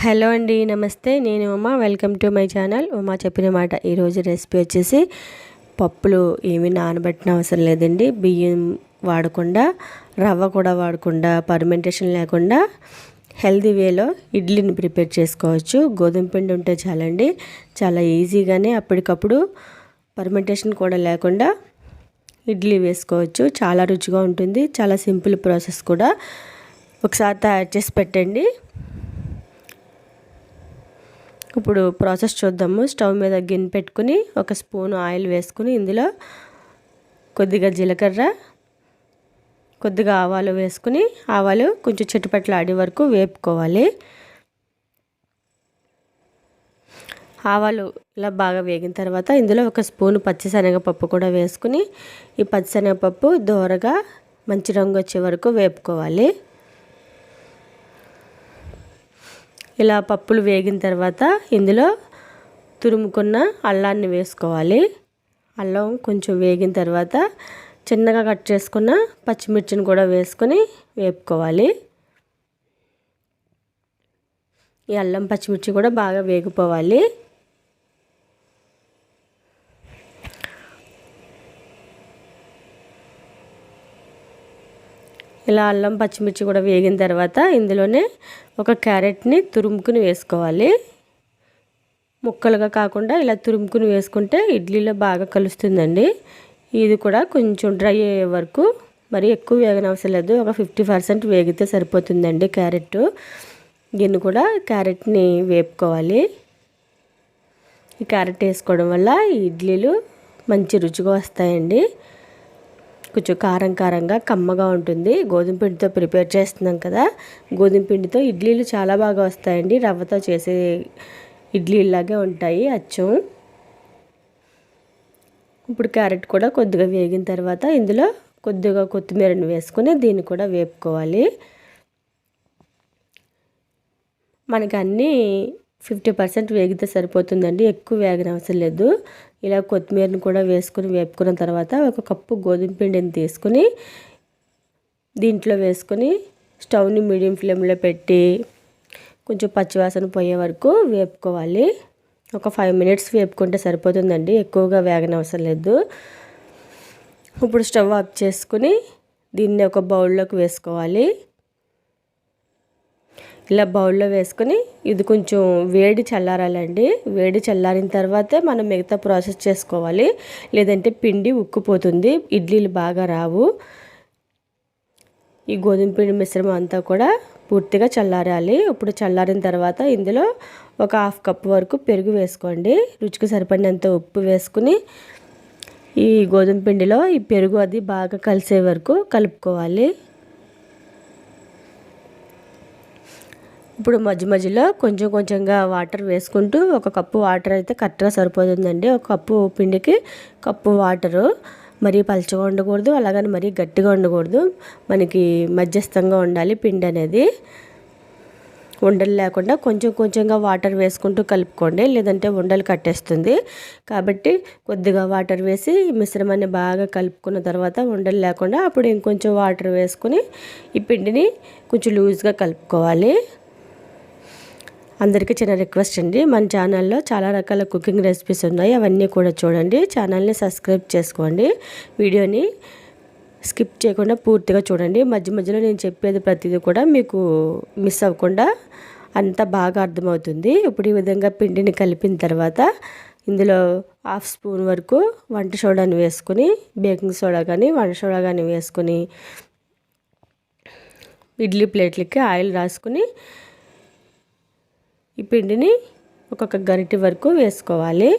Hello అండి నమస్తే. నేను Uma. Welcome to my channel. Uma చెప్పిన మాట ఈరోజు రెసిపీ వచ్చేసి పప్పులు ఏమీ నానబెట్టిన అవసరం లేదండి. బియ్యం వాడకుండా రవ్వ కూడా వాడకుండా పర్మెంటేషన్ లేకుండా హెల్దీ వేలో ఇడ్లీని ప్రిపేర్ చేసుకోవచ్చు. గోధుమ పిండి ఉంటే చాలండి. చాలా ఈజీగానే అప్పటికప్పుడు పర్మెంటేషన్ కూడా లేకుండా ఇడ్లీ వేసుకోవచ్చు. చాలా రుచిగా ఉంటుంది. చాలా సింపుల్ ప్రాసెస్ కూడా. ఒకసారి తయారు చేసి పెట్టండి. ఇప్పుడు ప్రాసెస్ చూద్దాము. స్టవ్ మీద గిన్నె పెట్టుకుని ఒక స్పూన్ ఆయిల్ వేసుకుని ఇందులో కొద్దిగా జీలకర్ర కొద్దిగా ఆవాలు వేసుకుని ఆవాలు కొంచెం చిట్టుపట్ల ఆడే వరకు వేపుకోవాలి. ఆవాలు ఇలా బాగా వేగిన తర్వాత ఇందులో ఒక స్పూన్ పచ్చిశనగపప్పు కూడా వేసుకుని ఈ పచ్చిశనగపప్పు దోరగా మంచి రంగు వచ్చే వరకు వేపుకోవాలి. ఇలా పప్పులు వేగిన తర్వాత ఇందులో తురుముకున్న అల్లాన్ని వేసుకోవాలి. అల్లం కొంచెం వేగిన తర్వాత చిన్నగా కట్ చేసుకున్న పచ్చిమిర్చిని కూడా వేసుకొని వేపుకోవాలి. ఈ అల్లం పచ్చిమిర్చి కూడా బాగా వేగిపోవాలి. ఇలా అల్లం పచ్చిమిర్చి కూడా వేగిన తర్వాత ఇందులోనే ఒక క్యారెట్ని తురుముకుని వేసుకోవాలి. ముక్కలుగా కాకుండా ఇలా తురుముకుని వేసుకుంటే ఇడ్లీలో బాగా కలుస్తుందండి. ఇది కూడా కొంచెం డ్రై అయ్యే వరకు మరి ఎక్కువ వేగనవసరం లేదు. ఒక ఫిఫ్టీ పర్సెంట్ వేగితే సరిపోతుందండి క్యారెట్. దీన్ని కూడా క్యారెట్ని వేపుకోవాలి. ఈ క్యారెట్ వేసుకోవడం వల్ల ఇడ్లీలు మంచి రుచిగా వస్తాయండి. కొంచెం కారం కారంగా కమ్మగా ఉంటుంది. గోధుమ పిండితో ప్రిపేర్ చేస్తున్నాం కదా. గోధుమ పిండితో ఇడ్లీలు చాలా బాగా వస్తాయండి. రవ్వతో చేసే ఇడ్లీలాగే ఉంటాయి అచ్చం. ఇప్పుడు క్యారెట్ కూడా కొద్దిగా వేగిన తర్వాత ఇందులో కొద్దిగా కొత్తిమీరని వేసుకుని దీన్ని కూడా వేపుకోవాలి. మనకు అన్నీ ఫిఫ్టీ పర్సెంట్ వేగితే సరిపోతుందండి. ఎక్కువ వేగన అవసరం లేదు. ఇలా కొత్తిమీరని కూడా వేసుకుని వేపుకున్న తర్వాత ఒక కప్పు గోధుమ పిండిని తీసుకుని దీంట్లో వేసుకొని స్టవ్ని మీడియం ఫ్లేమ్లో పెట్టి కొంచెం పచ్చివాసన పోయే వరకు వేపుకోవాలి. ఒక ఫైవ్ మినిట్స్ వేపుకుంటే సరిపోతుందండి. ఎక్కువగా వేగనవసరం లేదు. ఇప్పుడు స్టవ్ ఆఫ్ చేసుకుని దీన్ని ఒక బౌల్లోకి వేసుకోవాలి. ఇలా బౌల్లో వేసుకొని ఇది కొంచెం వేడి చల్లారాలండి. వేడి చల్లారిన తర్వాతే మనం మిగతా ప్రాసెస్ చేసుకోవాలి. లేదంటే పిండి ఉక్కుపోతుంది. ఇడ్లీలు బాగా రావు. ఈ గోధుమ పిండి మిశ్రమం అంతా కూడా పూర్తిగా చల్లారాలి. ఇప్పుడు చల్లారిన తర్వాత ఇందులో ఒక హాఫ్ కప్ వరకు పెరుగు వేసుకోండి. రుచికి సరిపడినంత ఉప్పు వేసుకుని ఈ గోధుమ పిండిలో ఈ పెరుగు అది బాగా కలిసే వరకు కలుపుకోవాలి. ఇప్పుడు మధ్య మధ్యలో కొంచెం కొంచెంగా వాటర్ వేసుకుంటూ ఒక కప్పు వాటర్ అయితే కరెక్ట్గా సరిపోతుందండి. ఒక కప్పు పిండికి కప్పు వాటరు మరీ పలచగా ఉండకూడదు అలాగని మరీ గట్టిగా ఉండకూడదు. మనకి మధ్యస్థంగా ఉండాలి పిండి అనేది. ఉండలు లేకుండా కొంచెం కొంచెంగా వాటర్ వేసుకుంటూ కలుపుకోండి లేదంటే ఉండలు కట్టేస్తుంది. కాబట్టి కొద్దిగా వాటర్ వేసి మిశ్రమాన్ని బాగా కలుపుకున్న తర్వాత ఉండలు లేకుండా అప్పుడు ఇంకొంచెం వాటర్ వేసుకుని ఈ పిండిని కొంచెం లూజ్గా కలుపుకోవాలి. అందరికీ చిన్న రిక్వెస్ట్ అండి. మన ఛానల్లో చాలా రకాల కుకింగ్ రెసిపీస్ ఉన్నాయి. అవన్నీ కూడా చూడండి. ఛానల్ని సబ్స్క్రైబ్ చేసుకోండి. వీడియోని స్కిప్ చేయకుండా పూర్తిగా చూడండి. మధ్య మధ్యలో నేను చెప్పేది ప్రతిదీ కూడా మీకు మిస్ అవ్వకుండా అంతా బాగా అర్థమవుతుంది. ఇప్పుడు ఈ విధంగా పిండిని కలిపిన తర్వాత ఇందులో హాఫ్ స్పూన్ వరకు వంట సోడాని వేసుకుని బేకింగ్ సోడా కానీ వంట సోడా కానీ వేసుకుని ఇడ్లీ ప్లేట్లకి ఆయిల్ రాసుకుని ఈ పిండిని ఒక్కొక్క గరిటె వరకు వేసుకోవాలి.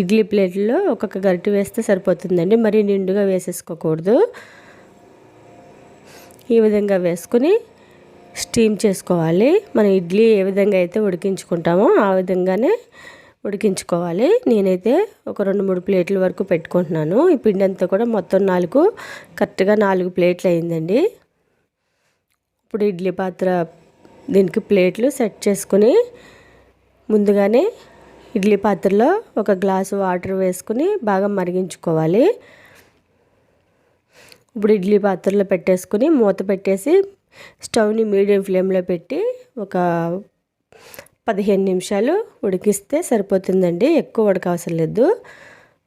ఇడ్లీ ప్లేట్లో ఒక్కొక్క గరిటె వేస్తే సరిపోతుందండి. మరి నిండుగా వేసేసుకోకూడదు. ఈ విధంగా వేసుకుని స్టీమ్ చేసుకోవాలి. మనం ఇడ్లీ ఏ విధంగా అయితే ఉడికించుకుంటామో ఆ విధంగానే ఉడికించుకోవాలి. నేనైతే ఒక రెండు మూడు ప్లేట్ల వరకు పెట్టుకుంటున్నాను. ఈ పిండి అంతా కూడా మొత్తం నాలుగు కరెక్ట్గా నాలుగు ప్లేట్లు అయిందండి. ఇప్పుడు ఇడ్లీ పాత్ర దీనికి ప్లేట్లు సెట్ చేసుకుని ముందుగానే ఇడ్లీ పాత్రలో ఒక గ్లాసు వాటర్ వేసుకుని బాగా మరిగించుకోవాలి. ఇప్పుడు ఇడ్లీ పాత్రలో పెట్టేసుకుని మూత పెట్టేసి స్టవ్ని మీడియం ఫ్లేమ్లో పెట్టి ఒక పదిహేను నిమిషాలు ఉడికిస్తే సరిపోతుందండి. ఎక్కువ ఉడకవసరం లేదు.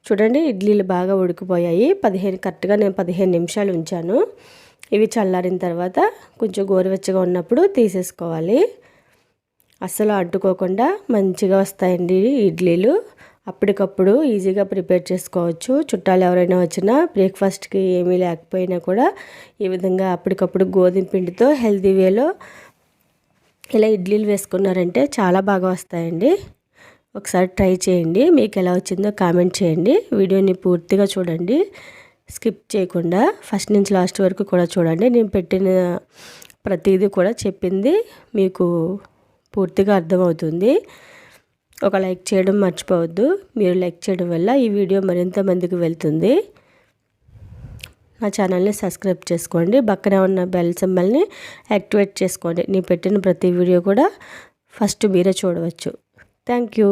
చూడండి ఇడ్లీలు బాగా ఉడికిపోయాయి. పదిహేను కరెక్ట్గా నేను పదిహేను నిమిషాలు ఉంచాను. ఇవి చల్లారిన తర్వాత కొంచెం గోరువెచ్చగా ఉన్నప్పుడు తీసేసుకోవాలి. అస్సలు అడ్డుకోకుండా మంచిగా వస్తాయండి ఇడ్లీలు. అప్పటికప్పుడు ఈజీగా ప్రిపేర్ చేసుకోవచ్చు. చుట్టాలు ఎవరైనా వచ్చినా బ్రేక్ఫాస్ట్కి ఏమీ లేకపోయినా కూడా ఈ విధంగా అప్పటికప్పుడు గోధుమ పిండితో హెల్తీ వేలో ఇలా ఇడ్లీలు వేసుకున్నారంటే చాలా బాగా వస్తాయండి. ఒకసారి ట్రై చేయండి. మీకు ఎలా వచ్చిందో కామెంట్ చేయండి. వీడియోని పూర్తిగా చూడండి. స్కిప్ చేయకుండా ఫస్ట్ నుంచి లాస్ట్ వరకు కూడా చూడండి. నేను పెట్టిన ప్రతిదీ కూడా చెప్పింది మీకు పూర్తిగా అర్థమవుతుంది. ఒక లైక్ చేయడం మర్చిపోవద్దు. మీరు లైక్ చేయడం వల్ల ఈ వీడియో మరింత మందికి వెళ్తుంది. నా ఛానల్ని సబ్స్క్రైబ్ చేసుకోండి. పక్కనే ఉన్న బెల్ సింబల్ని యాక్టివేట్ చేసుకోండి. నేను పెట్టిన ప్రతి వీడియో కూడా ఫస్ట్ మీరే చూడవచ్చు. Thank you.